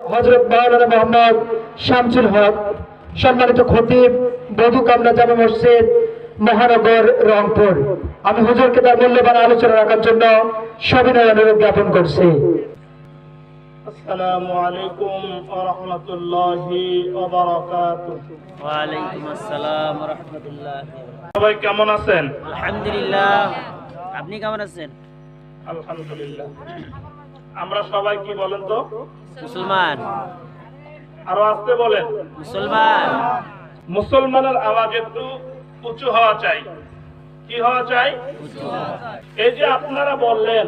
হজরত মাওলানা মোহাম্মদ শামসুল হক সম্মানিত খতিব বধু কামনা জামা মসজিদ মহানগর রংপুর। আমি হুজুরকে তার মূল্যবান আলোচনা রাখার জন্য সবিনয় অনুরোধ জ্ঞাপন করছি। সবাই কেমন আছেন? আপনি কেমন আছেন? আমরা সবাই কি বলেন তো? মুসলমান। আরও আসতে বলেন। মুসলমান। মুসলমানের আওয়াজ একটু উঁচু হওয়া চাই। কি হওয়া চাই? এই যে আপনারা বললেন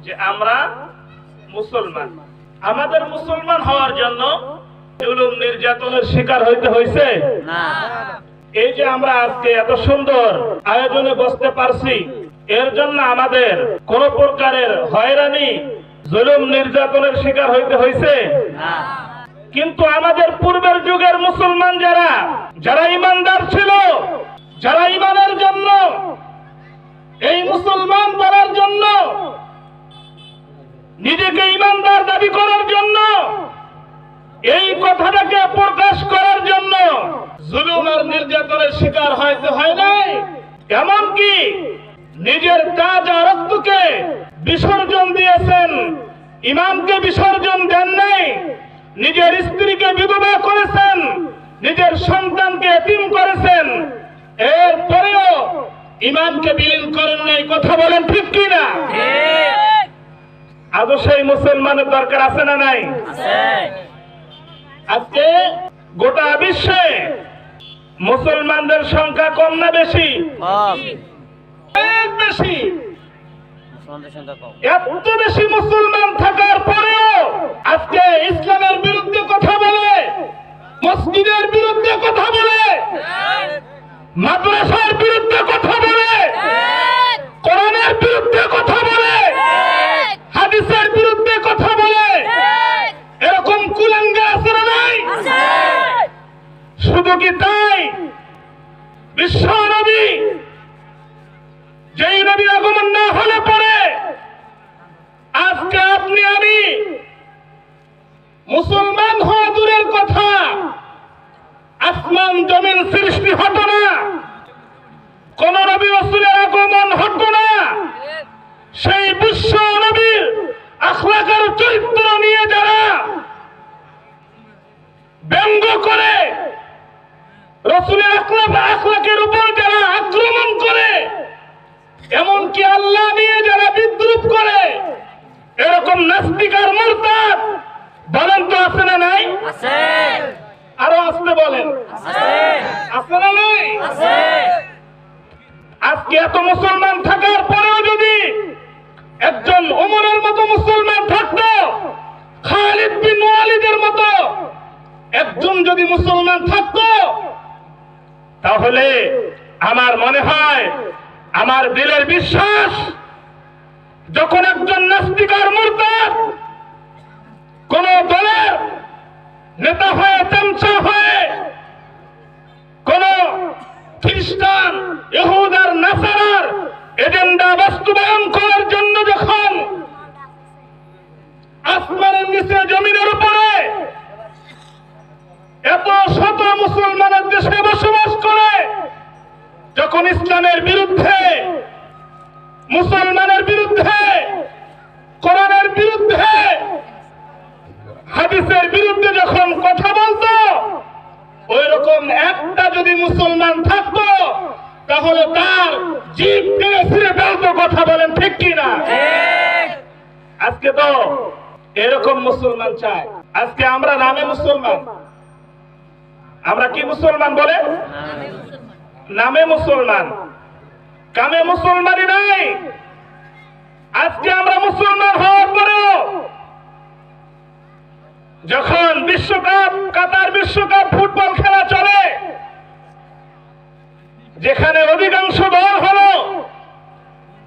যে আমরা মুসলমান। আমাদের মুসলমান হওয়ার জন্য জুলুম নির্যাতনের শিকার হইতে হয়েছে এই যে আমরা আজকে এত সুন্দর আয়োজনে বসতে পারছি এর জন্য আমাদের কোন প্রকারের হয়রানি জুলুম নির্যাতনের শিকার হইতে হয়েছে কিন্তু আমাদের পূর্বের যুগের মুসলমান যারা যারা ইমানদার ছিল যারা ইমানের জন্য এই মুসলমান করার জন্য নিজেকে ইমানদার দাবি করার জন্য এই কথাটাকে প্রকাশ করার জন্য জুলুম আর নির্যাতনের শিকার হয়তো হয় নাই। এমনকি নিজের তাজা রক্তকে বিসর্জন দিয়েছেন। ইমামকে বিসর্জন দেন নাই। নিজের স্ত্রীকে বিধবা করেছেন। নিজের সন্তানকে এতিম করেছেন। এরপরেও ইমামকে বিলীন করেন নাই। কথা বলেন ঠিক কিনা? আজও সেই মুসলমানের দরকার আছে না নাই? আজকে গোটা বিশ্বে মুসলমানদের সংখ্যা কম না বেশি? বেশি এত বেশি মুসলমান থাকার পরেও আজকে ইসলামের বিরুদ্ধে কথা বলে মসজিদের বিরুদ্ধে কথা বলে মাদ্রাসার বিরুদ্ধে কথা বলে কোরআনের বিরুদ্ধে কথা বলে হাদিসের বিরুদ্ধে কথা বলে এরকম কুলাঙ্গা আছে না নাই? শুধু কি তাই? বিশ্ব নবী নবী আগমন না হলে পরে, আজকে আপনি আমি মুসলমান হওয়া দূরের কথা, আসমান জমিন সৃষ্টি হতো না, কোন নবী রসুলের আগমন হতো না, সেই বিশ্ব নবীর আখলাকার চরিত্র নিয়ে যারা ব্যঙ্গ করে, রসুলের আখলাক আখলাকের উপর যারা এমনকি আল্লাহ নিয়ে যারা বিদ্রুপ করে এরকম নাস্তিকার মুরতাদ বলেন তো আছে না নাই? আছে। আরও আসতে বলেন। আছে। আছে না নাই? আছে। আজকে এত মুসলমান থাকার পরেও যদি একজন ওমরের মতো মুসলমান থাকতো খালিদ বিন ওয়ালিদের মতো একজন যদি মুসলমান থাকতো তাহলে আমার মনে হয় আমার দিলের বিশ্বাস, যখন একজন নাস্তিকার মুরতাদ কোন দলের নেতা হয়ে, চামচা হয়ে কোন খ্রিস্টান ইহুদার নাসারার এজেন্ডা বাস্তবায়ন করার জন্য যখন আসমানের নিচে জমিনের উপরে এত শত মুসলমানের দেশে বসবাস করে যখন ইসলামের বিরুদ্ধে মুসলমানের বিরুদ্ধে কোরআনের বিরুদ্ধে হাদিসের বিরুদ্ধে যখন কথা বলতো ওই রকম একটা যদি মুসলমান থাকতো তাহলে তার জীব টেনে ছিঁড়ে ফেলতো কথা বলেন ঠিক কিনা? আজকে তো এরকম মুসলমান চায়। আজকে আমরা নামে মুসলমান। আমরা কি মুসলমান বলে? নামে মুসলমান। কামে মুসলমানই নাই। আজকে আমরা মুসলমান হওয়ার পরেও যখন বিশ্বকাপ, কাতার বিশ্বকাপ ফুটবল খেলা চলে, যেখানে অধিকাংশ দল হলো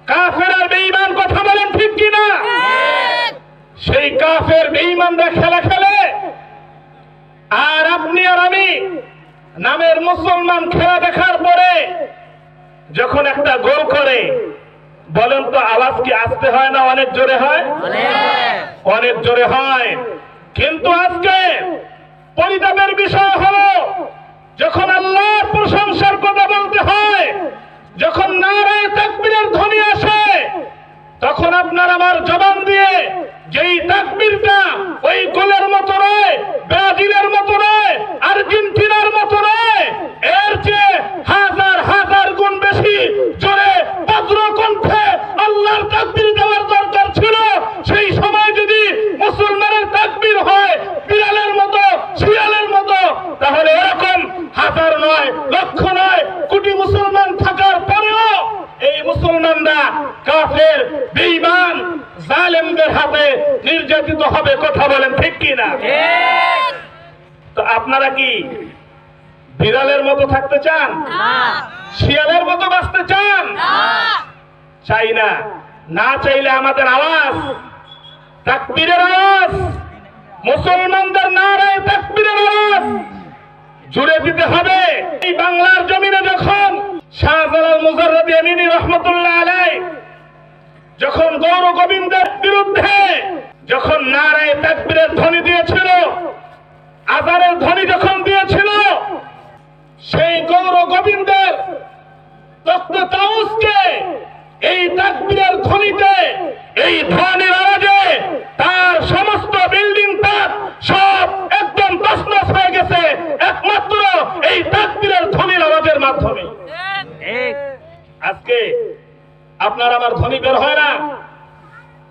কাফের আর বেঈমান, কথা বলেন ঠিক কিনা? সেই কাফের বেঈমানরা খেলা খেলে, আর আপনি আর আমি নামের মুসলমান খেলা দেখার পরে যখন একটা গোল করে বলেন তো আওয়াজ কি আসতে হয় না অনেক জোরে হয়? অনেক। জোরে হয়। কিন্তু আজকে পরিতাপের বিষয় হলো যখন আল্লাহর প্রশংসার কথা বলতে হয় যখন নারায় তাকবীরের ধ্বনি আসে তখন আপনার আমার জবান দিয়ে যেই তাকবীরটা ওই গোলের মতো নয় ব্রাজিলের মতো নয় আর্জেন্টিনার মতো নয় এর চেয়ে হাজার হাজার গুণ বেশি জোরে বজ্র কণ্ঠে আল্লাহর তাকবীর দেওয়ার দরকার ছিল সেই সময় যদি মুসলমানের তাকবীর হয় বিড়ালের মতো শিয়ালের মতো তাহলে এরকম হাজার নয় লক্ষ নয় কোটি মুসলমান থাকার পরেও এই মুসলমানরা কাফের বেঈমান জালেমদের হাতে নির্যাতিত হবে কথা বলেন ঠিক কি না তো আপনারা কি বিড়ালের মতো থাকতে চান? শিয়ালের মতো বাঁচতে চান? চাই না। না চাইলে আমাদের আওয়াজ তাকবীরের আওয়াজ মুসলমানদের নারায় তাকবীরের আওয়াজ জুড়ে দিতে হবে এই বাংলার জমিনে যখন শাহজালাল মুজাররদি আমিনী রহমতুল্লাহ আলাই যখন গৌর গোবিন্দের বিরুদ্ধে যখন নারায় তাকবীরের ধ্বনি দিয়েছিল আজানের ধ্বনি যখন দিয়েছিল সেই গৌর গোবিন্দের তখ্ত তাউসকে এই তাকবীরের ধ্বনিতে, এই ধ্বনির আওয়াজে তার সমস্ত বিল্ডিং তার সব একদম তছনছ হয়ে গেছে। একমাত্র এই তাকবীরের ধ্বনির আওয়াজের মাধ্যমে। আজকে আপনার আমার ধ্বনি বের হয় না।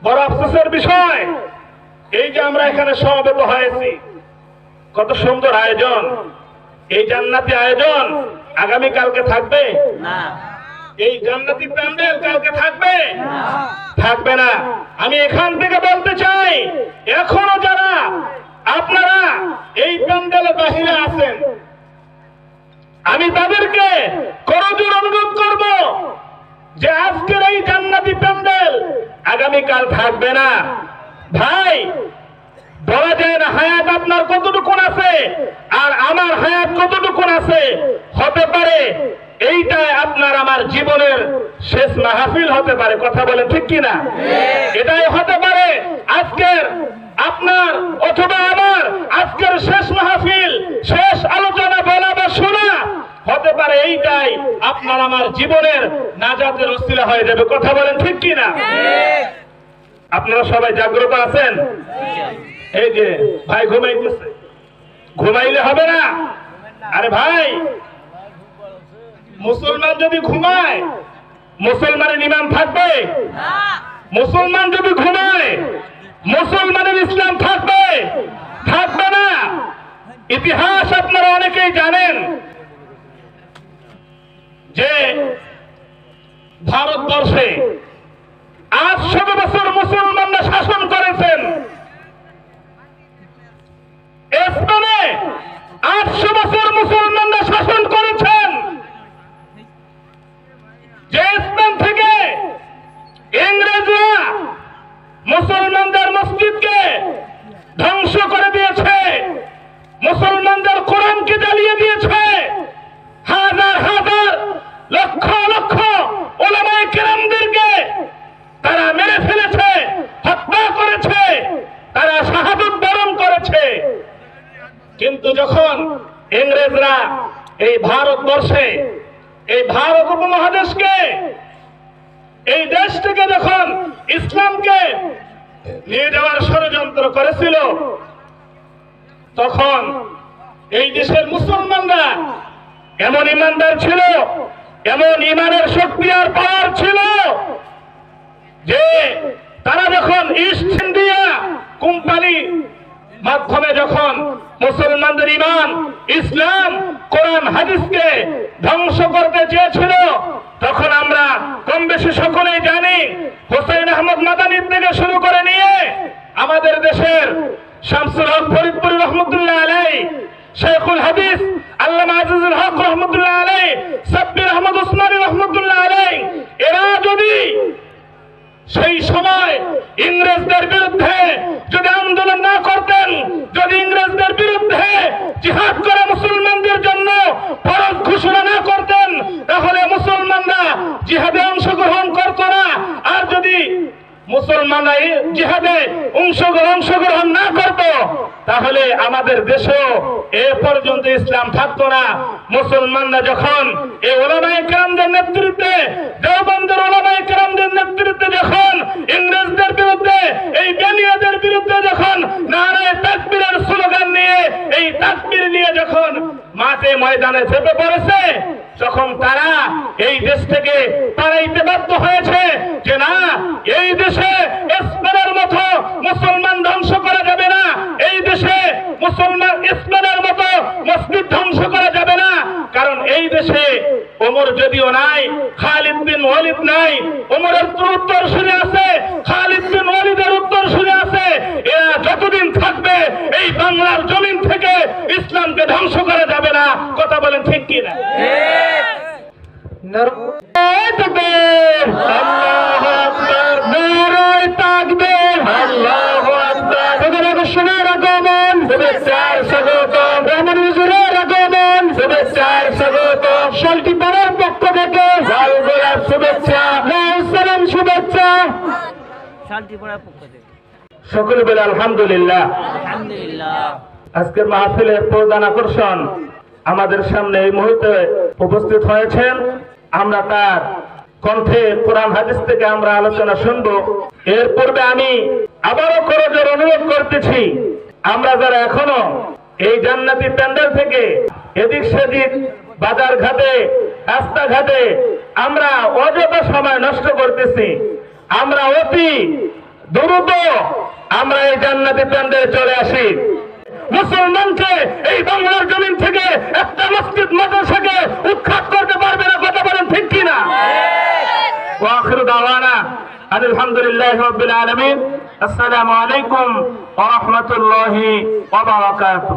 বড় আফসোসের বিষয়, এই যে আমরা এখানে সমবেত হয়েছি, কত সুন্দর আয়োজন। এই জান্নাতি আয়োজন আগামী কালকে থাকবে? না। এই জান্নাতি প্যান্ডেল কালকে থাকবে? থাকবে না। আমি এখান থেকে বলতে চাই, এখনও যারা আপনারা এই প্যান্ডেলের বাহিরে আছেন, আমি তাদেরকে করজোর অনুরোধ করব যে আজকের এই জান্নাতি প্যান্ডেল আগামীকাল থাকবে না। ভাই, বলা যায় না, হায়াত আপনার কতটুকুন আছে আর আমার হায়াত কতটুকুন আছে? হতে পারে এইটাই আপনার আমার জীবনের শেষ মাহফিল হতে পারে, কথা বলে ঠিক কিনা? এটাই হতে পারে আজকের আপনার অথবা আমার আজকের শেষ মাহফিল, শেষ আলোচনা বলা বা শোনা হতে পারে এইটাই আপনার আমার জীবনের নাজাতের অস্থিরা হয়ে যাবে, কথা বলেন ঠিক কিনা? আপনারা সবাই জাগ্রত আছেন? এই যে ভাই ঘুমাইতেছে। ঘুমাইলে হবে না? আরে ভাই মুসলমান যদি ঘুমায়, মুসলমানের ইমাম থাকবে। মুসলমান যদি ঘুমায়, মুসলমানের ইসলাম থাকবে। থাকবে না। ইতিহাস আপনারা অনেকেই জানেন যে ভারতবর্ষে আটশো বছর মুসলমানরা শাসন করেছেন। স্পেনে আটশো বছর মুসলমানরা শাসন করেছেন যে স্পেন থেকে ইংরেজরা মুসলমানদের মসজিদকে ধ্বংস করে দিয়েছে মুসলমানদের কোরআনকে জ্বালিয়ে দিয়েছে হাজার হাজার লক্ষ লক্ষ ওলামায়ে কেরামদেরকে তারা মেরে ফেলেছে হত্যা করেছে তারা শাহাদত বরণ করেছে কিন্তু যখন ইংরেজরা এই ভারতবর্ষে, এই ভারত উপমহাদেশকে, এই দেশ থেকে যখন ইসলামকে নিয়ে যাওয়ার ষড়যন্ত্র করেছিল, তখন এই দেশের মুসলমানরা এমন ইমানদার ছিল, এমন ইমানের শক্তি আর পাওয়ার ছিল, যে তারা যখন ইস্ট ইন্ডিয়া কোম্পানি মাধ্যমে যখন মুসলমানদের ইমান, ইসলাম, কোরআন, হাদিসকে ধ্বংস করতে চেয়েছিল, তখন আমরা কম বেশি সকলেই জানি হোসেন আহমদ মাদানির থেকে শুরু করে নিয়ে আমাদের দেশের শামসুল হক ফরিদপুর রহমতুল্লাহ আলাই, শেখুল হাদিস, আল্লামা আজিজুল হক রহমতুল্লাহ আলাই, সাব্বির আহমদ উসমানী রহমতুল্লাহ আলাই, এরা যদি সেই সময় ইংরেজদের বিরুদ্ধে যদি আন্দোলন না করতেন, যদি ইংরেজদের বিরুদ্ধে জিহাদ করে মুসলমানদের জন্য ফরজ ঘোষণা না করতেন, তাহলে মুসলমানরা জিহাদে অংশগ্রহণ করত না। আর যদি মুসলমানরা জিহাদে অংশগ্রহণ না করত, তাহলে আমাদের দেশেও এ পর্যন্ত ইসলাম থাকতো না। মুসলমানরা যখন এই ওলামায় কেরামদের নেতৃত্বে, দেওবন্দের ওলামায় কেরামদের নেতৃত্বে মাঠে চেপে পড়েছে তখন তারা এই দেশ থেকে তাড়াইতে বাধ্য হয়েছে যে না, এই দেশে ইসলামের মতো মুসলমান ধ্বংস করা যাবে না, এই দেশে মুসলমান ইসলামের মতো মসজিদ ধ্বংস করা যাবে না, কারণ এই দেশে ওমর যদিও নাই, খালিদ বিন ওয়ালিদ নাই, ওমরের উত্তর শুনে আছে, খালিদ বিন ওয়ালিদের উত্তর শুনে যতদিন থাকবে এই বাংলার জমিন থেকে ইসলামকে ধ্বংস করা যাবে না। কথা বলেন ঠিক কি না পাড়ার পক্ষ থেকে। লাল গোলাপ শুভেচ্ছা। লাল সালাম শুভেচ্ছা। শান্তিপুরার পক্ষ থেকে। সকলে বলে আলহামদুলিল্লাহ। আজকের মাহফিলের প্রধান আকর্ষণ আমাদের সামনে এই মুহূর্তে উপস্থিত হয়েছেন। আমরা তার কণ্ঠে কোরআন হাদিস থেকে আমরা আলোচনা শুনব। এর পূর্বে আমি আবারও করজোর অনুরোধ করতেছি আমরা যারা এখনও এই জান্নাতি প্যান্ডেল থেকে এদিক সেদিক বাজার ঘাটে রাস্তাঘাটে আমরা অযথা সময় নষ্ট করতেছি আমরা অতি দ্রুত আমরা এই জান্নাতি প্রান্তে চলে আসি। মুসলমানকে এই বাংলার জমিন থেকে একটা মসজিদ মাদ্রাসাকে উৎখাত করতে পারবে না কথা বলেন ঠিক কিনা? ওয়াখির দাওয়ানা আলহামদুলিল্লাহ রব্বিল আলামিন। আসসালামু আলাইকুম ওয়া রাহমাতুল্লাহি ওয়া বারাকাতুহু।